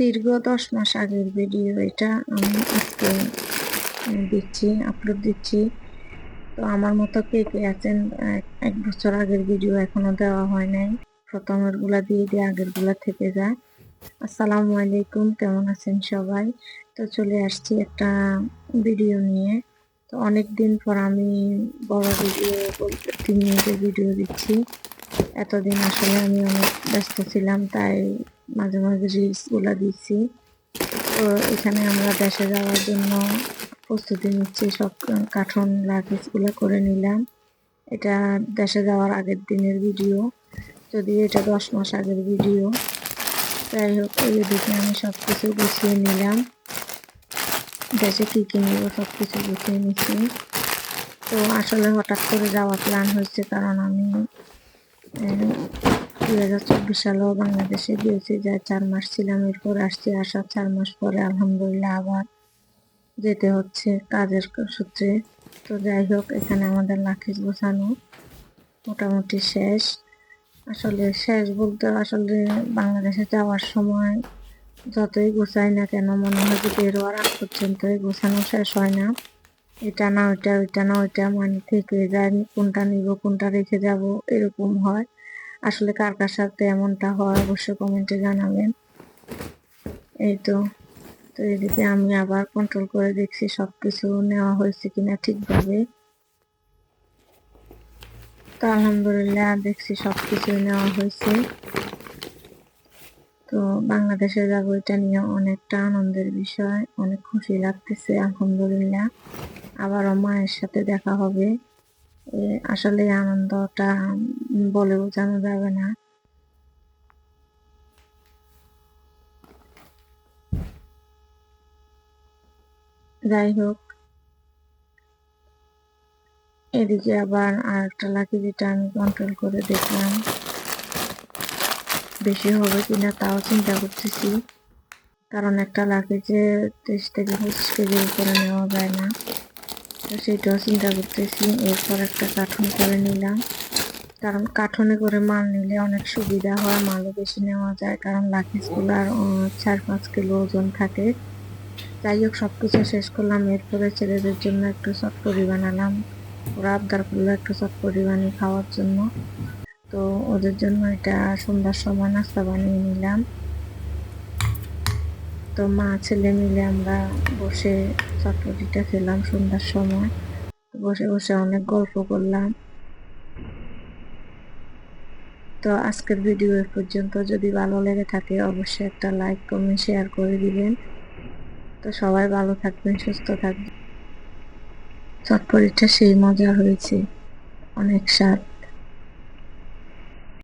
দীর্ঘ দশ মাস আগের ভিডিও এটা আমি আজকে দিচ্ছি আপলোড দিচ্ছি। তো আমার মতো কে কে আছেন, এক- বছর আগের ভিডিও এখনও দেওয়া হয় নাই। প্রথমেরগুলা দিয়ে দিয়ে আগেরগুলা থেকে যায় আসসালামু আলাইকুম, কেমন আছেন সবাই? তো চলে আসছি একটা ভিডিও নিয়ে। তো অনেক দিন পর আমি বড় ভিডিও তিন মিনিটের ভিডিও দিচ্ছি, এতদিন আসলে আমি অনেক ব্যস্ত ছিলাম, তাই মাঝে মাঝে রিলসগুলা দিচ্ছি তো এখানে আমরা দেশে যাওয়ার জন্য প্রস্তুতি নিচ্ছি, সব কাঠন লাগেজগুলা করে নিলাম। এটা দেশে যাওয়ার আগের দিনের ভিডিও যদিও এটা দশ মাস আগের ভিডিও। যাই হোক, এই দিকে আমি সব কিছু গুছিয়ে নিলাম। দেশে কী কী নিব সব কিছু গুছিয়ে নিচ্ছি তো আসলে হঠাৎ করে যাওয়ার প্ল্যান হয়েছে, কারণ আমি দুই হাজার চব্বিশ সালেও বাংলাদেশে গিয়েছি যা চার মাস ছিলাম এরপর আসছি আসার চার মাস পরে আলহামদুলিল্লাহ আবার যেতে হচ্ছে কাজের সূত্রে। তো যাই হোক, এখানে আমাদের লাখিস গোছানো মোটামুটি শেষ। আসলে শেষ বলতে আসলে বাংলাদেশে যাওয়ার সময় যতই গোছাই না কেন মনে হয় যে বের হওয়ার আগ পর্যন্ত গোছানো শেষ হয় না। এটা না ওইটা ওইটা না ওইটা মানে থেকে যায় কোনটা নিব, কোনটা রেখে যাব, এরকম হয়। আসলে কার কার সাথে এমনটা হয় অবশ্যই কমেন্টে জানাবেন। এই তো তো এদিকে আমি আবার কন্ট্রোল করে দেখছি সব কিছু নেওয়া হয়েছে কিনা ঠিকভাবে। তো আলহামদুলিল্লাহ দেখছি সবকিছু নেওয়া হয়েছে। তো বাংলাদেশে যাব, এটা নিয়ে অনেকটা আনন্দের বিষয়, অনেক খুশি লাগতেছে, আলহামদুলিল্লাহ। আবারও মায়ের সাথে দেখা হবে। আসলে আনন্দটা বলে বোঝানো যাবে না। যাই হোক, এদিকে আবার আর একটা লাকি যেটা আমি কন্ট্রোল করে দেখলাম। বেশি হবে কিনা তাও চিন্তা করতেছি, কারণ একটা লাগেজে তেইশ থেকে পঁচিশ কেজির উপরে নেওয়া যায় না। তো সেটাও চিন্তা করতেছি। এরপর একটা কার্টুন করে নিলাম। কারণ কার্টুনে করে মাল নিলে অনেক সুবিধা হয়, মালও বেশি নেওয়া যায়, কারণ লাকিজগুলার চার পাঁচ কিলো ওজন থাকে। যাই হোক সব কিছু শেষ করলাম। এরপরে ছেলেদের জন্য একটু চটপটি বানালাম। ওরা আবদার করল একটু চটপটি বানিয়ে খাওয়ার জন্য। তো ওদের জন্য এটা সন্ধ্যার সময় নাস্তা বানিয়ে নিলাম। তো মা, ছেলে মিলে আমরা বসে চটপটিটা খেলাম সন্ধ্যার সময়। বসে বসে অনেক গল্প করলাম। তো আজকের ভিডিও এ পর্যন্ত। যদি ভালো লেগে থাকে, অবশ্যই একটা লাইক কমেন্ট শেয়ার করে দিবেন। তো সবাই ভালো থাকবেন, সুস্থ থাকবেন। চটপটিটা সেই মজা হয়েছে। অনেক স্বাদ।